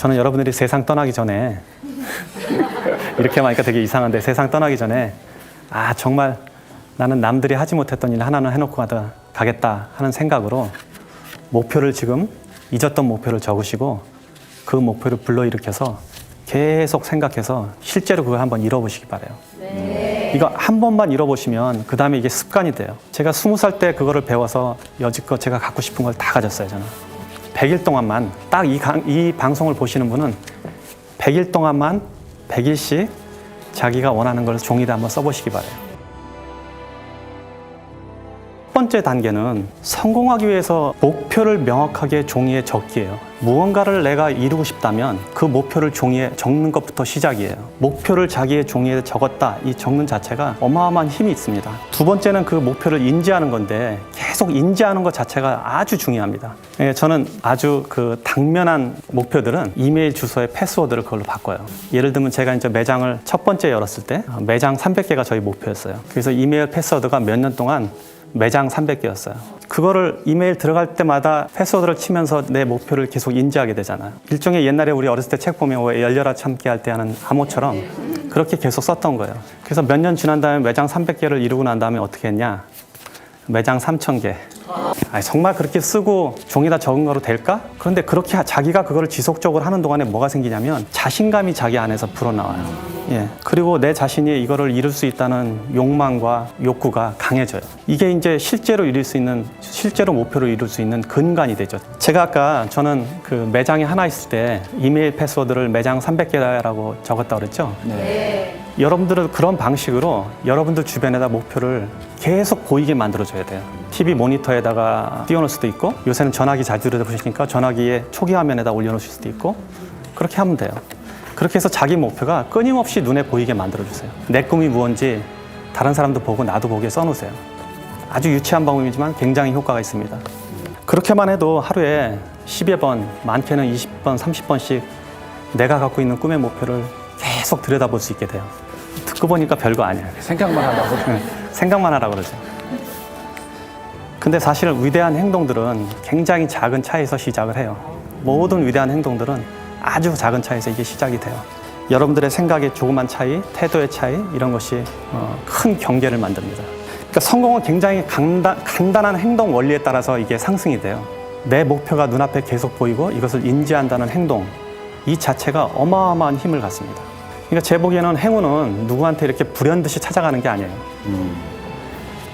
저는 여러분들이 세상 떠나기 전에 이렇게 하니까 되게 이상한데 세상 떠나기 전에 아 정말 나는 남들이 하지 못했던 일 하나는 해놓고 가다 가겠다 하는 생각으로 목표를 지금 잊었던 목표를 적으시고 그 목표를 불러일으켜서 계속 생각해서 실제로 그걸 한번 이뤄보시기 바래요. 이거 한 번만 잃어보시면 그 다음에 이게 습관이 돼요. 제가 스무 살 때 그거를 배워서 여지껏 제가 갖고 싶은 걸 다 가졌어요, 저는. 100일 동안만 딱 이 이 방송을 보시는 분은 100일 동안만 100일씩 자기가 원하는 걸 종이에 한번 써보시기 바래요. 첫 번째 단계는 성공하기 위해서 목표를 명확하게 종이에 적기예요. 무언가를 내가 이루고 싶다면 그 목표를 종이에 적는 것부터 시작이에요. 목표를 자기의 종이에 적었다. 이 적는 자체가 어마어마한 힘이 있습니다. 두 번째는 그 목표를 인지하는 건데 계속 인지하는 것 자체가 아주 중요합니다. 예, 저는 아주 그 당면한 목표들은 이메일 주소의 패스워드를 그걸로 바꿔요. 예를 들면 제가 이제 매장을 첫 번째 열었을 때 어, 매장 300개가 저희 목표였어요. 그래서 이메일 패스워드가 몇 년 동안 매장 300개였어요. 그거를 이메일 들어갈 때마다 패스워드를 치면서 내 목표를 계속 인지하게 되잖아요. 일종의 옛날에 우리 어렸을 때 책 보면 왜 열려라 참기 할때 하는 암호처럼 그렇게 계속 썼던 거예요. 그래서 몇 년 지난 다음에 매장 300개를 이루고 난 다음에 어떻게 했냐? 매장 3,000개. 아니, 정말 그렇게 쓰고 종이다 적은 거로 될까? 그런데 그렇게 하- 자기가 그거를 지속적으로 하는 동안에 뭐가 생기냐면 자신감이 자기 안에서 불어나와요. 예. 그리고 내 자신이 이거를 이룰 수 있다는 욕망과 욕구가 강해져요. 이게 이제 실제로 이룰 수 있는, 실제로 목표를 이룰 수 있는 근간이 되죠. 제가 아까 저는 그 매장이 하나 있을 때 이메일 패스워드를 매장 300개라고 적었다고 그랬죠? 여러분들은 그런 방식으로 여러분들 주변에다 목표를 계속 보이게 만들어줘야 돼요. TV 모니터에다가 띄워놓을 수도 있고 요새는 전화기 잘 들여다보시니까 전화기에 초기 화면에다 올려놓으실 수도 있고 그렇게 하면 돼요. 그렇게 해서 자기 목표가 끊임없이 눈에 보이게 만들어주세요. 내 꿈이 무언지 다른 사람도 보고 나도 보게 써놓으세요. 아주 유치한 방법이지만 굉장히 효과가 있습니다. 그렇게만 해도 하루에 10여 번, 많게는 20번, 30번씩 내가 갖고 있는 꿈의 목표를 계속 들여다볼 수 있게 돼요. 듣고 보니까 별거 아니에요. 생각만 하다고. 네, 생각만 하라 그러죠. 근데 사실 위대한 행동들은 굉장히 작은 차에서 시작을 해요. 모든 위대한 행동들은 아주 작은 차에서 이게 시작이 돼요. 여러분들의 생각의 조그만 차이, 태도의 차이 이런 것이 어, 큰 경계를 만듭니다. 그러니까 성공은 굉장히 간단, 간단한 행동 원리에 따라서 이게 상승이 돼요. 내 목표가 눈앞에 계속 보이고 이것을 인지한다는 행동 이 자체가 어마어마한 힘을 갖습니다. 그러니까 제 보기에는 행운은 누구한테 이렇게 불현듯이 찾아가는 게 아니에요.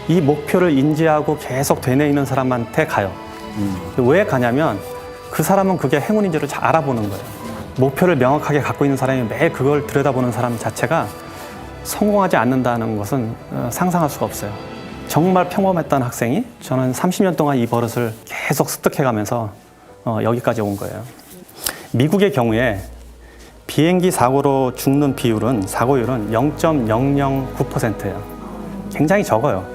이 목표를 인지하고 계속 되뇌이는 사람한테 가요. 왜 가냐면 그 사람은 그게 행운인지를 잘 알아보는 거예요. 목표를 명확하게 갖고 있는 사람이 매일 그걸 들여다보는 사람 자체가 성공하지 않는다는 것은 어, 상상할 수가 없어요. 정말 평범했던 학생이 저는 30년 동안 이 버릇을 계속 습득해가면서 어, 여기까지 온 거예요. 미국의 경우에 비행기 사고로 죽는 비율은 사고율은 0.009%예요. 굉장히 적어요.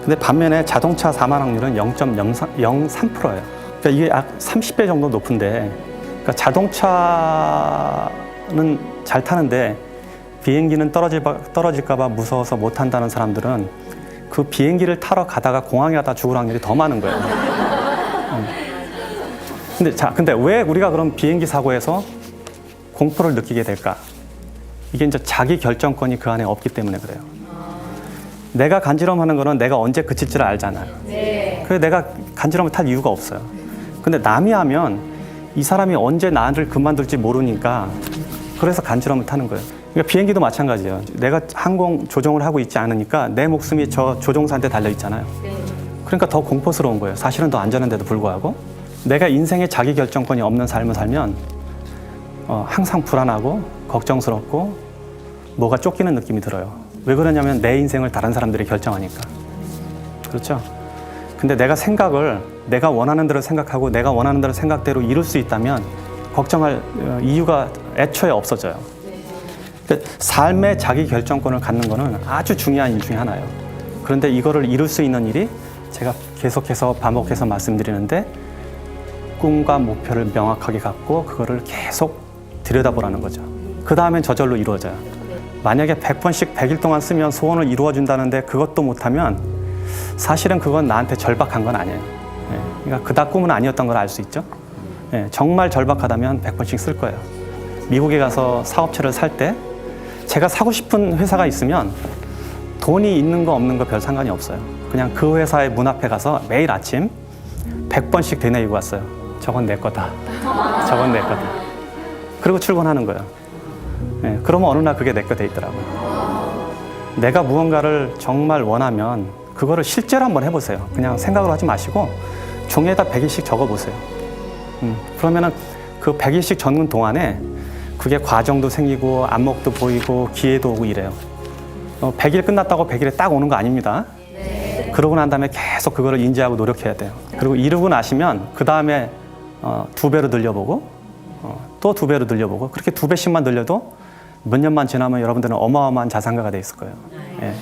근데 반면에 자동차 사망 확률은 0.03%예요. 그러니까 이게 약 30배 정도 높은데, 그러니까 자동차는 잘 타는데 비행기는 떨어질, 떨어질까 봐 무서워서 못 탄다는 사람들은 그 비행기를 타러 가다가 공항에 가다 죽을 확률이 더 많은 거예요. 음. 근데 자, 근데 왜 우리가 그럼 비행기 사고에서 공포를 느끼게 될까? 이게 이제 자기 결정권이 그 안에 없기 때문에 그래요. 내가 간지럼하는 거는 내가 언제 그칠 줄 알잖아요. 그래서 내가 간지럼을 탈 이유가 없어요. 근데 남이 하면 이 사람이 언제 나를 그만둘지 모르니까 그래서 간지럼을 타는 거예요. 그러니까 비행기도 마찬가지예요. 내가 항공 조종을 하고 있지 않으니까 내 목숨이 저 조종사한테 달려 있잖아요. 그러니까 더 공포스러운 거예요. 사실은 더 안전한데도 불구하고 내가 인생에 자기 결정권이 없는 삶을 살면 어, 항상 불안하고 걱정스럽고 뭐가 쫓기는 느낌이 들어요. 왜 그러냐면 내 인생을 다른 사람들이 결정하니까. 그렇죠? 근데 내가 생각을 내가 원하는 대로 생각하고 내가 원하는 대로 생각대로 이룰 수 있다면 걱정할 어, 이유가 애초에 없어져요. 그러니까 삶의 자기 결정권을 갖는 거는 아주 중요한 일 중에 하나예요. 그런데 이거를 이룰 수 있는 일이 제가 계속해서 반복해서 말씀드리는데 꿈과 목표를 명확하게 갖고 그거를 계속 들여다보라는 거죠. 그 다음엔 저절로 이루어져요. 만약에 100번씩 100일 동안 쓰면 소원을 이루어 준다는데 그것도 못하면 사실은 그건 나한테 절박한 건 아니에요. 예. 그러니까 그닥 꿈은 아니었던 걸 알 수 있죠. 예, 정말 절박하다면 100번씩 쓸 거예요. 미국에 가서 사업체를 살 때 제가 사고 싶은 회사가 있으면 돈이 있는 거 없는 거 별 상관이 없어요. 그냥 그 회사의 문 앞에 가서 매일 아침 100번씩 되뇌이고 왔어요. 저건 내 거다. 저건 내 거다. 그리고 출근하는 거예요. 예, 그러면 어느 날 그게 내 거 돼 있더라고요. 내가 무언가를 정말 원하면 그거를 실제로 한번 해보세요. 그냥 생각을 하지 마시고 종이에다 100일씩 적어보세요. 음, 그러면은 그 100일씩 적는 동안에 그게 과정도 생기고 안목도 보이고 기회도 오고 이래요. 어, 100일 끝났다고 100일에 딱 오는 거 아닙니다. 그러고 난 다음에 계속 그거를 인지하고 노력해야 돼요. 그리고 이루고 나시면 그 다음에 어, 두 배로 늘려보고 어, 또두 배로 늘려보고 그렇게 두 배씩만 늘려도 몇 년만 지나면 여러분들은 어마어마한 자산가가 돼 있을 거예요. 예.